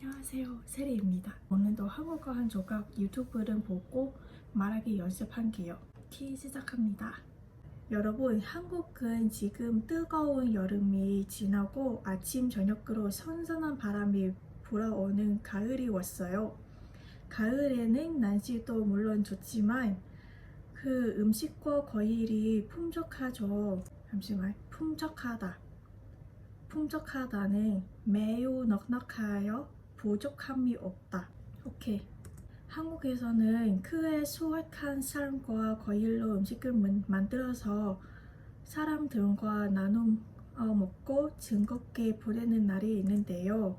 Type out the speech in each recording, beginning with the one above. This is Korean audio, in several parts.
안녕하세요. 세리입니다. 오늘도 한국어 한 조각 유튜브를 보고 말하기 연습한 게요. 티 시작합니다. 여러분 한국은 지금 뜨거운 여름이 지나고 아침 저녁으로 선선한 바람이 불어오는 가을이 왔어요. 가을에는 날씨도 물론 좋지만 그 음식과 과일이 풍족하죠. 잠시만 풍족하다. 풍족하다는 매우 넉넉하여 부족함이 없다. 오케이. 한국에서는 크게 수확한 삶과 과일로 음식을 만- 만들어서 사람들과 나눠 어, 먹고 즐겁게 보내는 날이 있는데요.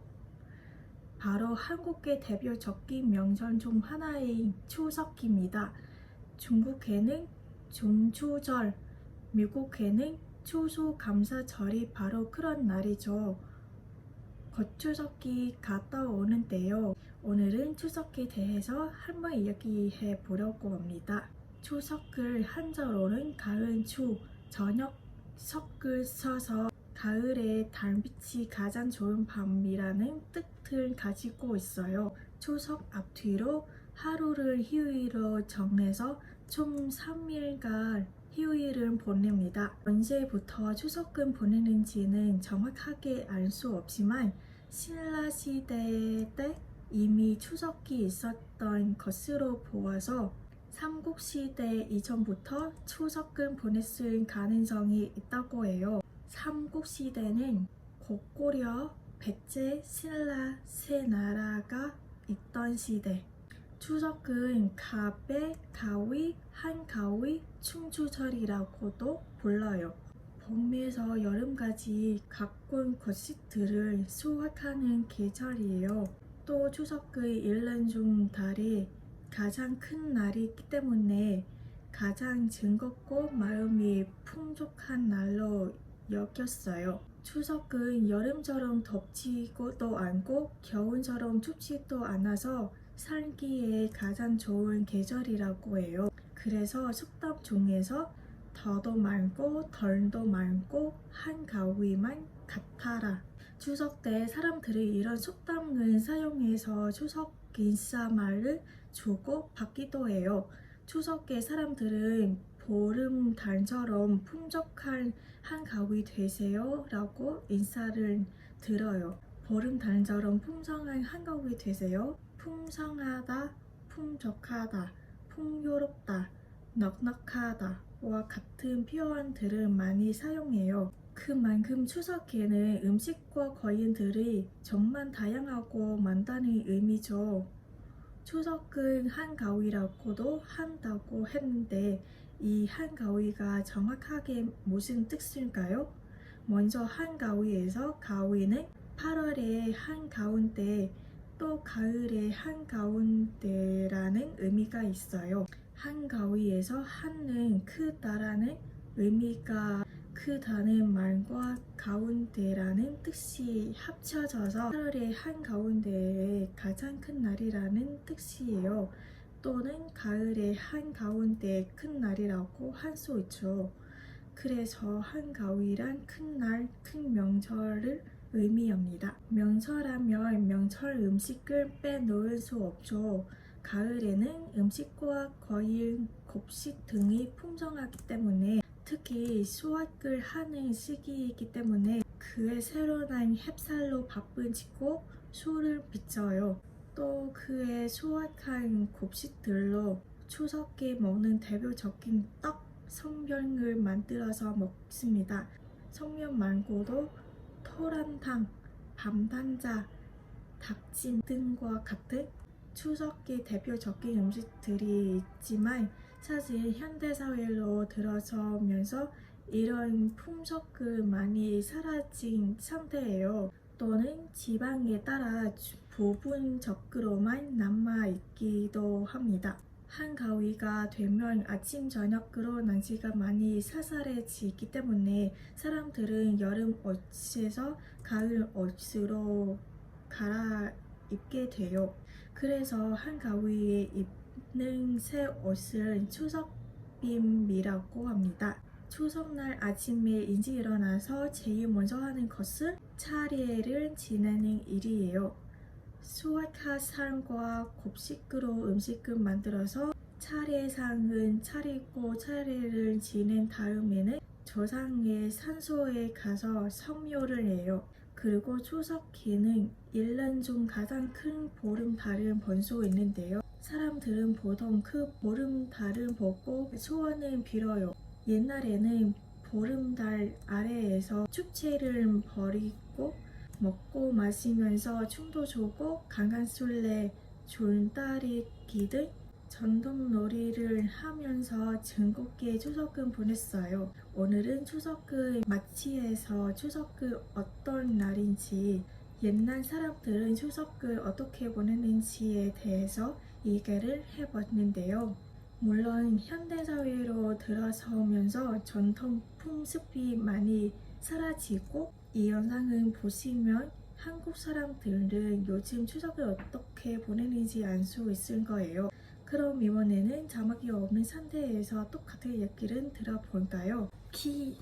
바로 한국의 대표적인 명절 중 하나인 추석입니다. 중국에는 중추절, 미국에는 추수감사절이 바로 그런 날이죠. 겉추석이 갔다 오는데요. 오늘은 추석에 대해서 한번 이야기해 보려고 합니다. 추석을 한자로는 가을 추, 저녁 석을 써서 가을에 달빛이 가장 좋은 밤이라는 뜻을 가지고 있어요. 추석 앞뒤로 하루를 휴일로 정해서 총 3일간 휴일을 보냅니다. 언제부터 추석을 보내는지는 정확하게 알 수 없지만 신라 시대 때 이미 추석이 있었던 것으로 보아서 삼국 시대 이전부터 추석을 보냈을 가능성이 있다고 해요. 삼국 시대는 고구려, 백제, 신라 세 나라가 있던 시대. 추석은 가배, 가위, 한가위, 충추절이라고도 불러요. 봄에서 여름까지 가꾼 것들을 수확하는 계절이에요. 또 추석은 1년 중 달이 가장 큰 날이기 때문에 가장 즐겁고 마음이 풍족한 날로 여겼어요. 추석은 여름처럼 덥지도 않고 겨울처럼 춥지도 않아서 살기에 가장 좋은 계절이라고 해요. 그래서 속담 중에서 더도 많고 덜도 많고 한가위만 같아라. 추석 때 사람들이 이런 속담을 사용해서 추석 인사말을 주고 받기도 해요. 추석에 사람들은 보름 달처럼 풍족한 한가위 되세요 라고 인사를 들어요. 보름 달처럼 풍성한 한가위 되세요. 풍성하다, 풍족하다, 풍요롭다, 넉넉하다 와 같은 표현들을 많이 사용해요. 그만큼 추석에는 음식과 과일들이 정말 다양하고 많다는 의미죠. 추석은 한가위라고도 한다고 했는데 이 한가위가 정확하게 무슨 뜻일까요? 먼저 한가위에서 가위는 8월의 한가운데 또 가을의 한가운데라는 의미가 있어요. 한가위에서 한은 크다라는 의미가 크다는 말과 가운데라는 뜻이 합쳐져서 8월의 한가운데의 가장 큰 날이라는 뜻이에요. 또는 가을의 한가운데 큰 날이라고 할 수 있죠. 그래서 한가위란 큰 날, 큰 명절을 의미합니다. 명절하면 명절 음식을 빼놓을 수 없죠. 가을에는 음식과 과일, 곡식 등이 풍성하기 때문에 특히 수확을 하는 시기이기 때문에 그의 새로운 햅쌀로 밥을 짓고 술을 빚어요. 또 그의 수확한 곡식들로 추석에 먹는 대표적인 떡, 성면을 만들어서 먹습니다. 성면 말고도 토란탕, 밤단자, 닭찜 등과 같은 추석의 대표적인 음식들이 있지만 사실 현대사회로 들어서면서 이런 풍속을 많이 사라진 상태예요. 또는 지방에 따라 부분 적으로만 남아있기도 합니다. 한가위가 되면 아침 저녁으로 날씨가 많이 사살해지기 때문에 사람들은 여름 옷에서 가을 옷으로 갈아입게 돼요. 그래서 한 가위에 입는 새 옷을 추석빔이라고 합니다. 추석날 아침에 일찍 일어나서 제일 먼저 하는 것은 차례를 지내는 일이에요. 수확한 삶과 곱식으로 음식을 만들어서 차례상은 차리고 차례를 지낸 다음에는 조상의 산소에 가서 성묘를 해요. 그리고 추석기는 1년 중 가장 큰 보름달을 본수 있는데요. 사람들은 보통 그 보름달을 보고 소원을 빌어요. 옛날에는 보름달 아래에서 축제를 벌이고 먹고 마시면서 춤도 추고 강간술래 줄다리 기 등 전통 놀이를 하면서 즐겁게 추석을 보냈어요. 오늘은 추석을 맞이해서 추석을 어떤 날인지 옛날 사람들은 추석을 어떻게 보냈는지에 대해서 얘기를 해봤는데요. 물론 현대사회로 들어서면서 전통 풍습이 많이 사라지고 이 영상을 보시면 한국 사람들은 요즘 추석을 어떻게 보내는지 알 수 있을 거예요. 그럼 이번에는 자막이 없는 상태에서 똑같은 얘기를 들어볼까요? 키